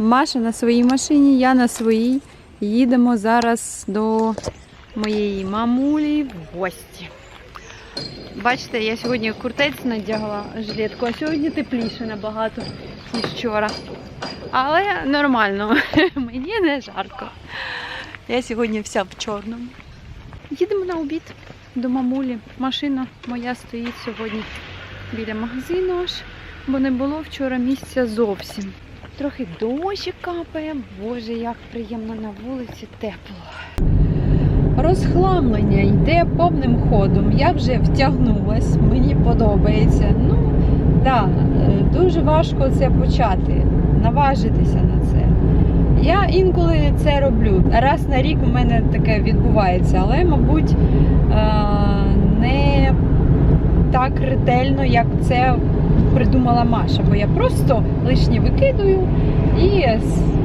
Маша на своїй машині, я на своїй. Їдемо зараз до моєї мамулі в гості. Бачите, я сьогодні куртець надягла жилетку, а сьогодні тепліше набагато, ніж вчора. Але нормально, мені не жарко. Я сьогодні вся в чорному. Їдемо на обід до мамулі. Машина моя стоїть сьогодні біля магазину аж, бо не було вчора місця зовсім. Трохи дощик капає. Боже, як приємно на вулиці тепло. Розхламлення йде повним ходом. Я вже втягнулась, мені подобається. Ну, да, е, дуже важко це почати, наважитися на це. Я інколи це роблю. Раз на рік у мене таке відбувається, але, мабуть, е, не так ретельно, як це придумала Маша. Бо я просто лишнє викидую і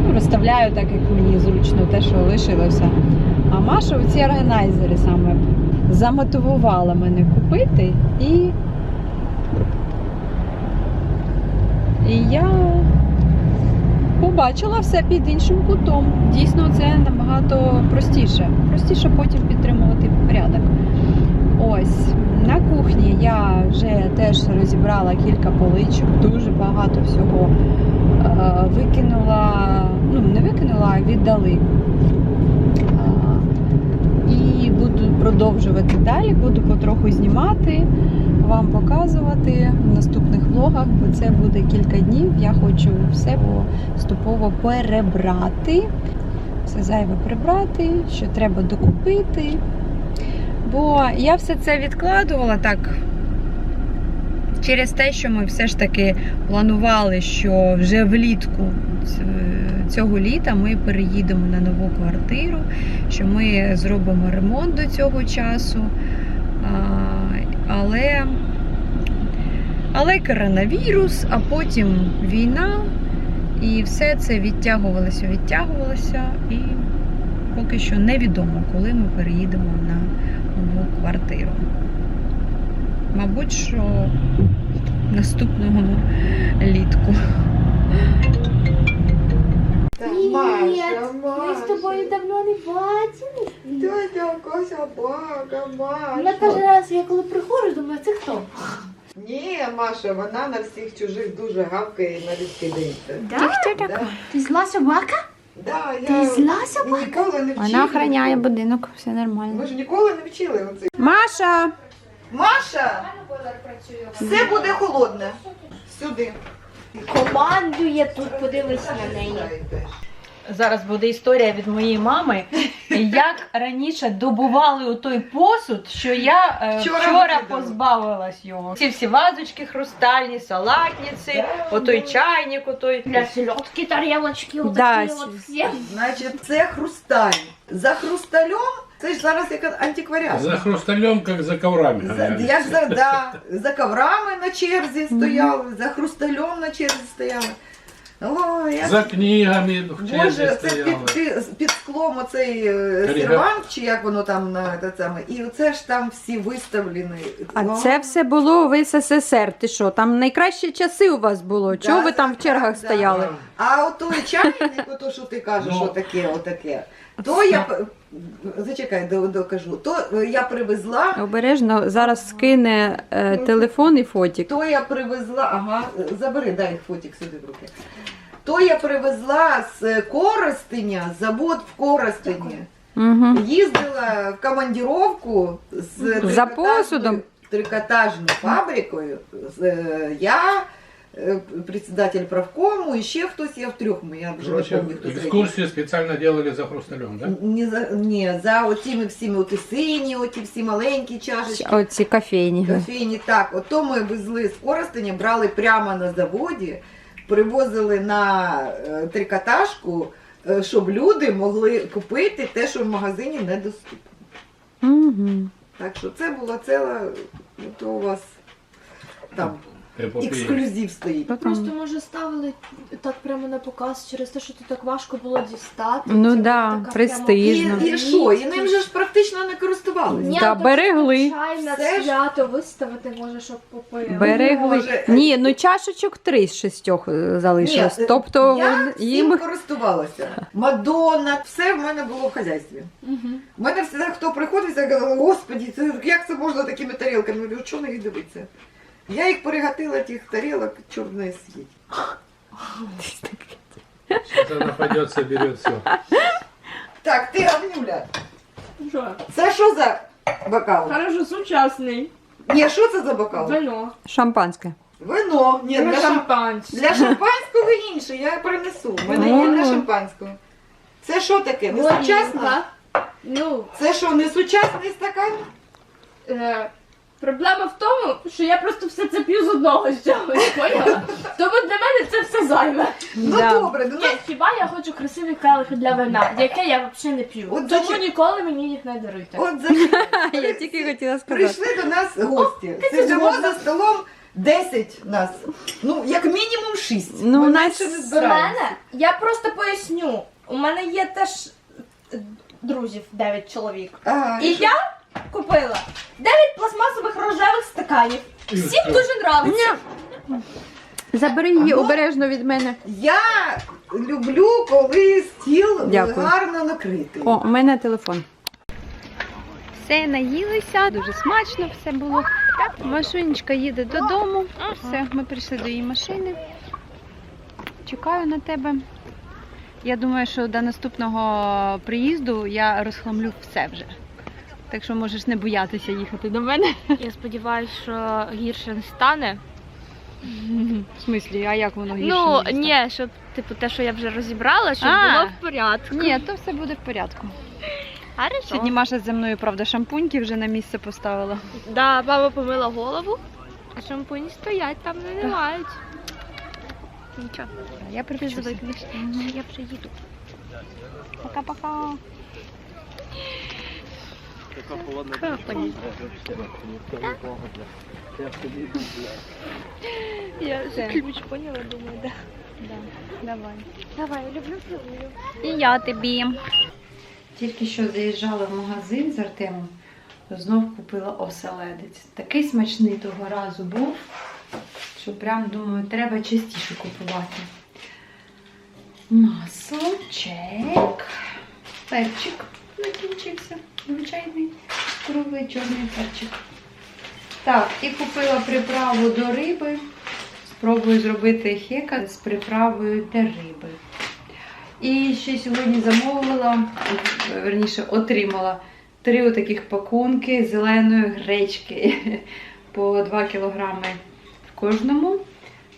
ну, розставляю так, як мені зручно, те, що лишилося. А Маша ці органайзери саме замотивувала мене купити і. І я побачила все під іншим кутом. Дійсно, це набагато простіше. Простіше потім підтримувати порядок. Ось на кухні я вже теж розібрала кілька поличок, дуже багато всього е, викинула, ну не викинула, а віддали. І буду продовжувати далі, буду потроху знімати, вам показувати в наступних влогах, бо це буде кілька днів. Я хочу все поступово перебрати, все зайве прибрати, що треба докупити. Бо я все це відкладувала так. Через те, що ми все ж таки планували, що вже влітку цього літа ми переїдемо на нову квартиру, що ми зробимо ремонт до цього часу. Але, але коронавірус, а потім війна, і все це відтягувалося, відтягувалося, і поки що невідомо, коли ми переїдемо на квартиру. Мабуть, що наступного літку. Маша, Ми з тобою давно не бачили. Ти така собака, Я Маша. кожен раз, я коли приходжу, думаю, це хто? Ні, Маша, вона на всіх чужих дуже гавкає і навіть кидається. Да? хто Да, Ти зла собака? Да, Ти я зла собака? ніколи не вчила. Вона охороняє будинок, все Ми нормально. ж ніколи не вчили оце. Маша! Маша, все буде холодне. Сюди. Командує тут, подивись на неї. Зараз буде історія від моєї мами, як раніше добували у той посуд, що я е, Вчора вчора, позбавилась його. Ці всі вазочки хрустальні, салатниці, отой чайник, отой. Для сельодки тарілочки, Да, отакі от всі. Значить, це хрусталь. За хрусталем, це ж зараз як антикваріат. За хрусталем, как за коврами. За, говорят. як за, да, за коврами на черзі стояли, за хрусталем на черзі стояли. О, я... За книгами в черзі Боже, це стояли. під, під, під склом оцей е, сервант, чи як воно там на те саме. І оце ж там всі виставлені. А О, це все було в СССР. Ти що? Там найкращі часи у вас було. Чого ви там в чергах да. стояли? А от той чайник, ото що ти кажеш, Ну. що отаке. То я п- зачекай, докажу. То е, я привезла. Обережно зараз скине е, телефон і фотік. То я привезла, ага, забери, дай фотик сюди в руки. То я привезла з Коростеня, завод в Коростені. Угу. Їздила в командировку з За трикотажною- посудом? трикотажною фабрикою. З, е, Я, е, председатель правкому, і ще хтось, я в трьох, я вже не Короче, пам'ятаю, хто третій. экскурсию специально делали за хрусталем, да? Не за, ні, за оціми всіми оті сині, оті всі маленькі чашечки. Оці кофейні. Кофейні, так, ото ми везли з Коростеня, брали прямо на заводі, привозили на е, трикотажку, щоб люди могли купити те, що в магазині недоступно. Угу. Так що це була ціла, то у вас там. Ексклюзив стоїть. Просто може ставили так прямо на показ через те, що тут так важко було дістати. Ну Це да, така престижно. І, і що? І ним же ж практично не користувалися. Ні, Да, то берегли. Це ж- свято виставити може, щоб попили. Берегли. Може. Ні, ну чашечок три з шістьох е, залишилось. Ні, тобто я вон- всім їм користувалася. Мадонна, все в мене було в хазяйстві. Мгм. У мене всегда, хто приходить, я казала, господі, це, як це можна такими тарілками? Я говорю, що на їх дивитися? Я їх перегатила, тих тарілок, чорт не з'їть. Сейчас она пойдет, соберет все. Так, ти Агнюля, Що? це що за бокал? Хорошо, сучасний. Ні, що це за бокал? Вино. шампанське. Вино. Ні, для, шам... шампанське. для шампанського інше, я принесу. У мене є для шампанського. Це що таке? Не сучасне? Ну, Це що, не сучасний стакан? е, проблема в тому, що я просто все це п'ю з одного з чогось, поняла? Тому для мене це все зайве. Ну Да. добре, ну Ні, хіба я хочу красиві келихи для вина, яке я взагалі не п'ю. От Тому зачем- ніколи мені їх не даруйте. от за Я тільки хотіла сказати. Прийшли до нас гості. ти Сидимо за столом 10 нас. Ну, як мінімум 6. Ну, у нас- не З мене, я просто поясню. У мене є теж е, друзів 9 чоловік. Ага, І я купила 9 пластмасових рожевих стаканів. Всім дуже нравиться. Забери її обережно від мене. Я люблю, коли стіл Дякую. гарно накритий. О, у мене телефон. Все, наїлися, дуже смачно все було. Машинечка їде додому. Все, ми прийшли до її машини. Чекаю на тебе. Я думаю, що до наступного приїзду я розхламлю все вже. Так що можеш не боятися їхати до мене. Я сподіваюся, що гірше не стане. В смислі, а як воно гірше? ну ні, щоб типу те, що я вже розібрала, щоб А. було в порядку. Ні, то все буде в порядку. Хорошо. Сьогодні Маша зі мною, правда, шампуньки вже на місце поставила. Да, мама помила голову, а шампуні стоять, там не немають. Нічого, Я ти привчуся. звикнеш. Я вже їду. Пока-пока. Я Все. ключ поняла, думаю, да. Давай. Давай, люблю цілую. І я тобі. Тільки що заїжджала в магазин з Артемом, знов купила оселедець. Такий смачний того разу був, що прям думаю, треба частіше купувати. Масло, чек, перчик закінчився. Звичайний круглий чорний перчик. Так, і купила приправу до риби. Спробую зробити хека з приправою для риби. І ще сьогодні замовила, верніше, отримала три отаких пакунки зеленої гречки по 2 кілограми в кожному.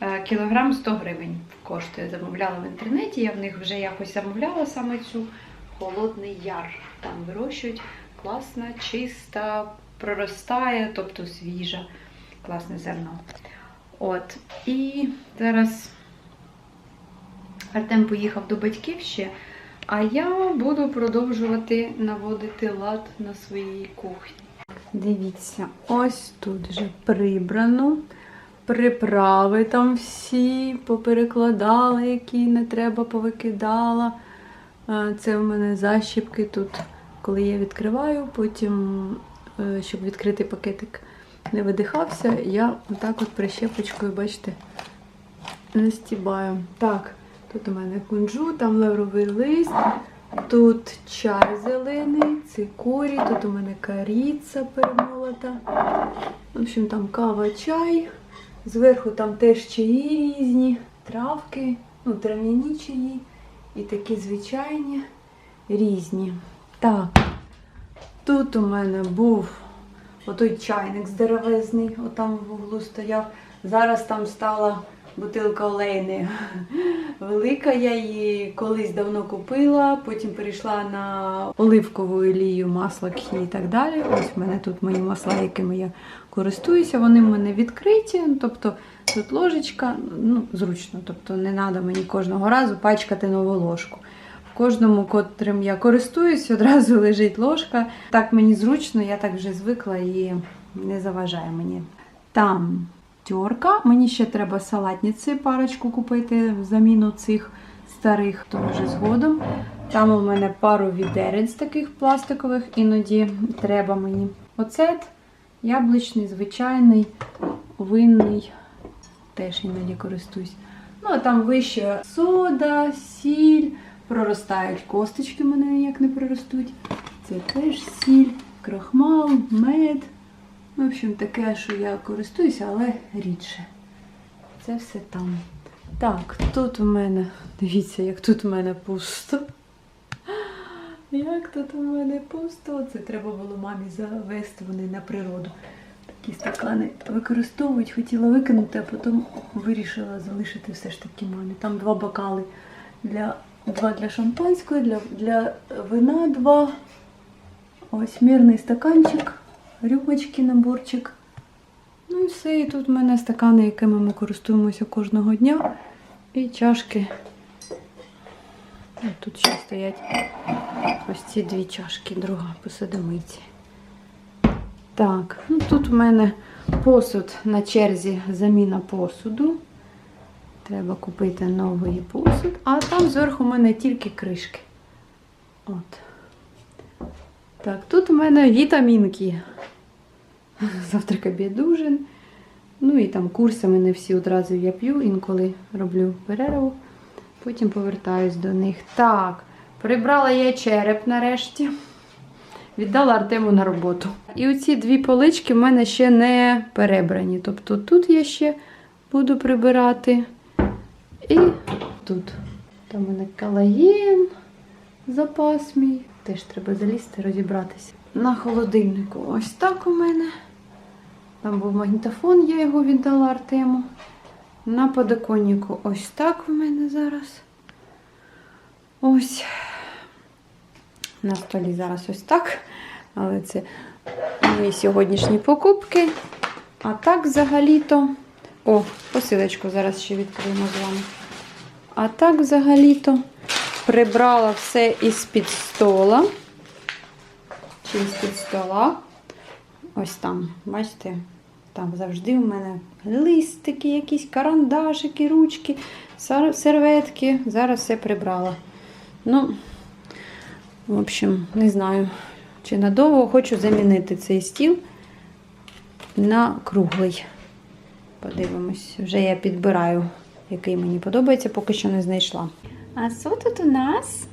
Е, Кілограм 100 гривень коштує. Замовляла в інтернеті. Я в них вже якось замовляла саме цю холодний яр. Там вирощують класна, чиста, проростає, тобто свіжа, класне зерно. От. І зараз Артем поїхав до батьків ще, а я буду продовжувати наводити лад на своїй кухні. Дивіться, ось тут вже прибрано. Приправи там всі поперекладала, які не треба, повикидала. Це в мене защіпки тут, коли я відкриваю, потім, е, щоб відкрити пакетик не видихався, я отак от прищепочкою, бачите, настібаю. Так, тут у мене кунжу, там лавровий лист, тут чай зелений, цикорій, тут у мене каріця перемолота. В общем, там кава, чай. Зверху там теж чаї різні, травки, ну, трав'яні чаї і такі звичайні різні. Так, тут у мене був отой чайник здоровезний, отам в углу стояв. Зараз там стала бутилка олейни велика. Я її колись давно купила, потім перейшла на оливкову олію, масло кхі і так далі. Ось в мене тут мої масла, якими я користуюся. Вони в мене відкриті. Тобто тут ложечка, ну, зручно, тобто не треба мені кожного разу пачкати нову ложку. Кожному, котрим я користуюсь, одразу лежить ложка. Так мені зручно, я так вже звикла і не заважає мені. Там терка. Мені ще треба салатниці парочку купити в заміну цих старих, то вже згодом. Там у мене пару відерець таких пластикових, іноді треба мені. Оцет яблучний, звичайний, винний. Теж іноді користуюсь. Ну, а там вище сода, сіль, проростають косточки, мене ніяк не проростуть. Це теж сіль, крахмал, мед. В общем, таке, що я користуюся, але рідше. Це все там. Так, тут у мене, дивіться, як тут у мене пусто. Як тут у мене пусто. Це треба було мамі завести вони на природу. Такі стакани використовують, хотіла викинути, а потім вирішила залишити все ж таки мамі. Там два бокали для, два для шампанського, для, для вина два. Ось мірний стаканчик, рюмочки, наборчик. Ну і все. І тут в мене стакани, якими ми користуємося кожного дня. І чашки. Тут ще стоять ось ці дві чашки, друга посудомийці. Так, ну тут в мене посуд на черзі заміна посуду. Треба купити новий посуд. А там зверху у мене тільки кришки. От. Так, тут у мене вітамінки. Завтрак обід. Ну і там курсами не всі одразу я п'ю, інколи роблю перерву. Потім повертаюсь до них. Так, прибрала я череп нарешті. Віддала Артему на роботу. І оці дві полички в мене ще не перебрані. Тобто тут я ще буду прибирати. І тут. Там у мене колаген, запас мій. Теж треба залізти, розібратися. На холодильнику ось так у мене. Там був магнітофон, я його віддала Артему. На подоконнику ось так у мене зараз. Ось. На столі зараз ось так. Але це мої сьогоднішні покупки. А так взагалі-то. О, посилочку зараз ще відкриємо з вами. А так взагалі-то прибрала все із-під стола. Чи із-під стола. Ось там, бачите, там завжди у мене листики, якісь карандашики, ручки, серветки. Зараз все прибрала. Ну, в общем, не знаю, чи надовго хочу замінити цей стіл на круглий. Подивимось, вже я підбираю, який мені подобається, поки що не знайшла. А що тут у нас?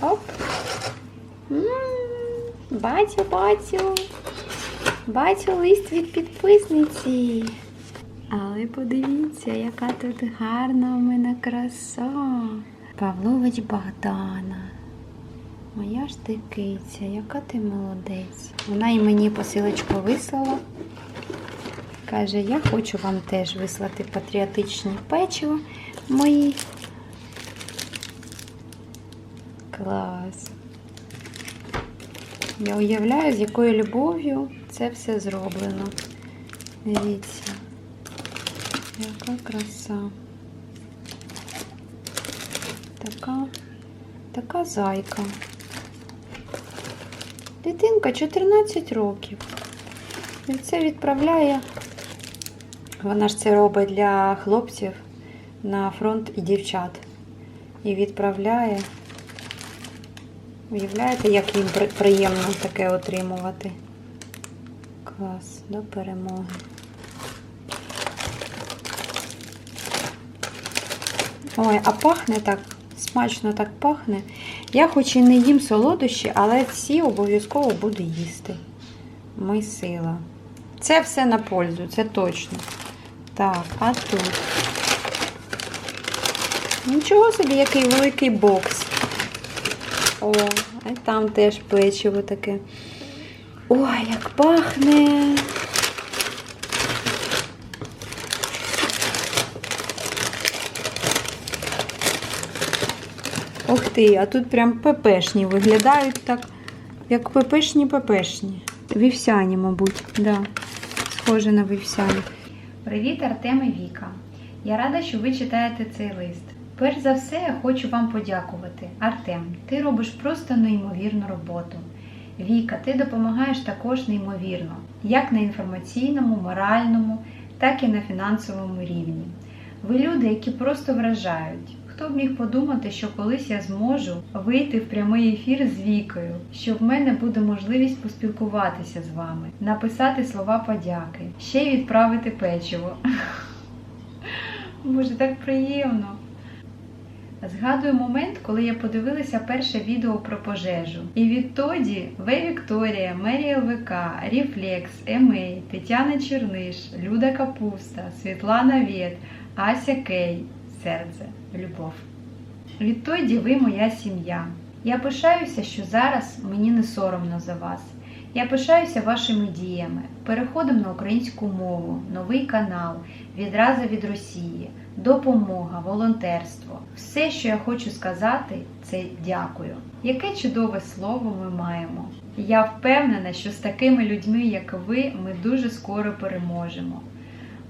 Оп. М, Бачу, бачу. Бачу лист від підписниці. Але подивіться, яка тут гарна у мене краса. Павлович Богдана. Моя ж ти киця, яка ти молодець. Вона і мені посилочку вислала. Каже, я хочу вам теж вислати патріотичні печиво мої. Клас. Я уявляю, з якою любов'ю це все зроблено. Дивіться. Яка краса. Така, така зайка. Дитинка 14 років. І це відправляє. Вона ж це робить для хлопців на фронт і дівчат. І відправляє. Уявляєте, як їм приємно таке отримувати? Клас, до перемоги. Ой, а пахне так, смачно так пахне. Я хоч і не їм солодощі, але ці обов'язково буду їсти. Ми сила. Це все на пользу, це точно. Так, а тут. Нічого собі, який великий бокс. О, і там теж печиво таке. Ой, як пахне. Ух ти, а тут прям пепешні виглядають так, як пепешні пепешні. Вівсяні, мабуть, да. Схоже на вівсяні. Привіт, Артем і Віка. Я рада, що ви читаєте цей лист. Перш за все, я хочу вам подякувати. Артем, ти робиш просто неймовірну роботу. Віка, ти допомагаєш також неймовірно, як на інформаційному, моральному, так і на фінансовому рівні. Ви люди, які просто вражають. Хто б міг подумати, що колись я зможу вийти в прямий ефір з Вікою, що в мене буде можливість поспілкуватися з вами, написати слова подяки, ще й відправити печиво. Боже, так приємно. Згадую момент, коли я подивилася перше відео про пожежу. І відтоді Ви Вікторія, Мері ЛВК, Ріфлекс, Емей, Тетяна Черниш, Люда Капуста, Світлана Вєт, Ася Кей, Серце, Любов. Відтоді ви моя сім'я. Я пишаюся, що зараз мені не соромно за вас. Я пишаюся вашими діями, переходом на українську мову, новий канал, відразу від Росії, допомога, волонтерство. Все, що я хочу сказати, це дякую. Яке чудове слово ми маємо. Я впевнена, що з такими людьми, як ви, ми дуже скоро переможемо.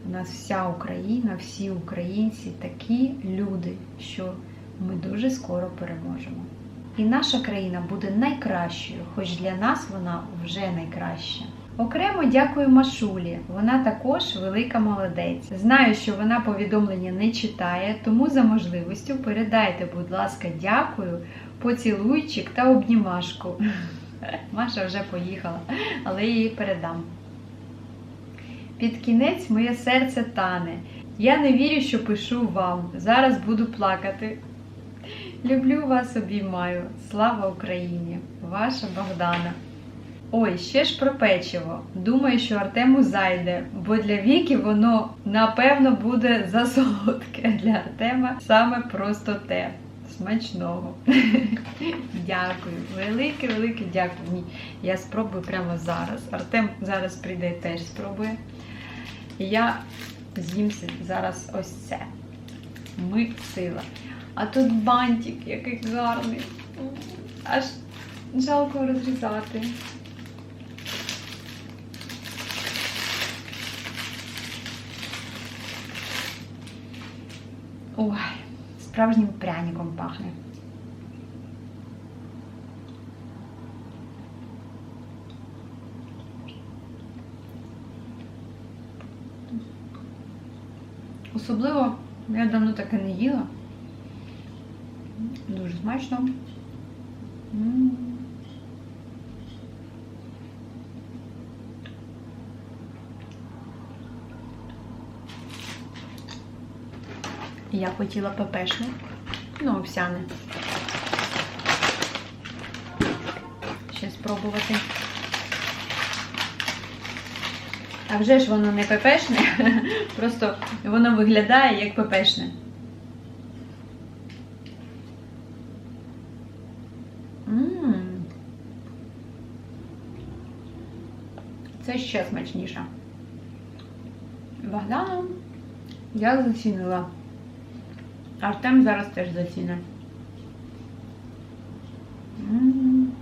У нас вся Україна, всі українці такі люди, що ми дуже скоро переможемо. І наша країна буде найкращою, хоч для нас вона вже найкраща. Окремо дякую Машулі. Вона також велика молодець. Знаю, що вона повідомлення не читає, тому за можливістю передайте, будь ласка, дякую, поцілуйчик та обнімашку. Маша вже поїхала, але її передам. Під кінець моє серце тане. Я не вірю, що пишу вам. Зараз буду плакати. Люблю вас, обіймаю. Слава Україні! Ваша Богдана. Ой, ще ж про печиво. Думаю, що Артему зайде, бо для Віки воно напевно буде засолодке. Для Артема саме просто те. Смачного. Дякую. Велике, велике дякую. Ні, я спробую прямо зараз. Артем зараз прийде теж спробує. Я з'їм зараз ось це. Ми сила. А тут бантик, який гарний. Аж жалко розрізати. Ой, справжнім пряником пахне. Особливо я давно таке не їла. Дуже смачно. Я хотіла пепешне, ну, овсяне. Ще спробувати. А вже ж воно не пепешне, просто воно виглядає як пепешне. Це ще смачніше. Богдана я зацінила. Артем зараз теж зацінить. М.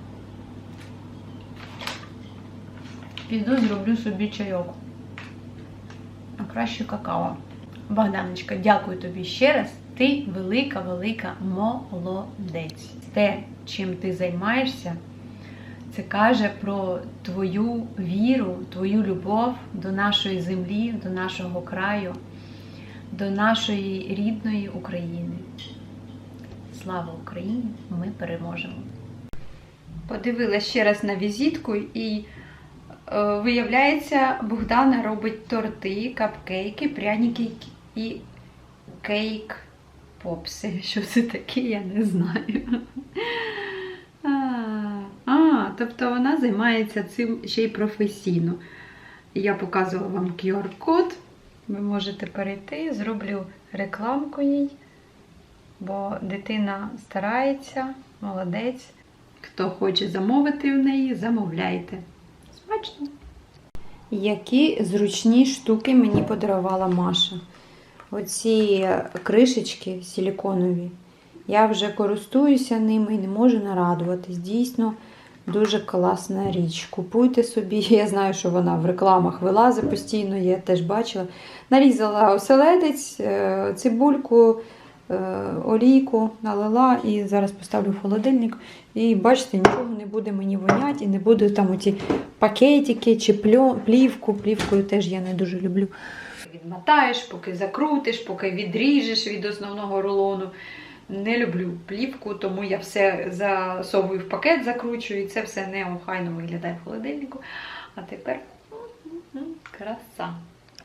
Піду зроблю собі чайок. А краще какао. Богданочка, дякую тобі ще раз. Ти велика, велика молодець. Те, чим ти займаєшся, це каже про твою віру, твою любов до нашої землі, до нашого краю, до нашої рідної України. Слава Україні! Ми переможемо! Подивилася ще раз на візитку і виявляється, Богдана робить торти, капкейки, пряники і кейк попси. Що це таке, я не знаю. А, а, тобто вона займається цим ще й професійно. Я показувала вам QR-код. Ви можете перейти, зроблю рекламку їй, бо дитина старається, молодець. Хто хоче замовити в неї, замовляйте. Смачно! Які зручні штуки мені подарувала Маша. Оці кришечки силіконові. Я вже користуюся ними і не можу нарадуватись. Дійсно, дуже класна річ. Купуйте собі. Я знаю, що вона в рекламах вилазить постійно, я теж бачила. Нарізала оселедець, е, цибульку, олійку налила і зараз поставлю в холодильник. І бачите, нічого не буде мені воняти, і не буде там оці пакетики чи плівку. Плівкою теж я не дуже люблю. Відмотаєш, поки закрутиш, поки відріжеш від основного рулону. Не люблю плівку, тому я все засовую в пакет, закручую, і це все неохайно виглядає в холодильнику. А тепер м, м, краса.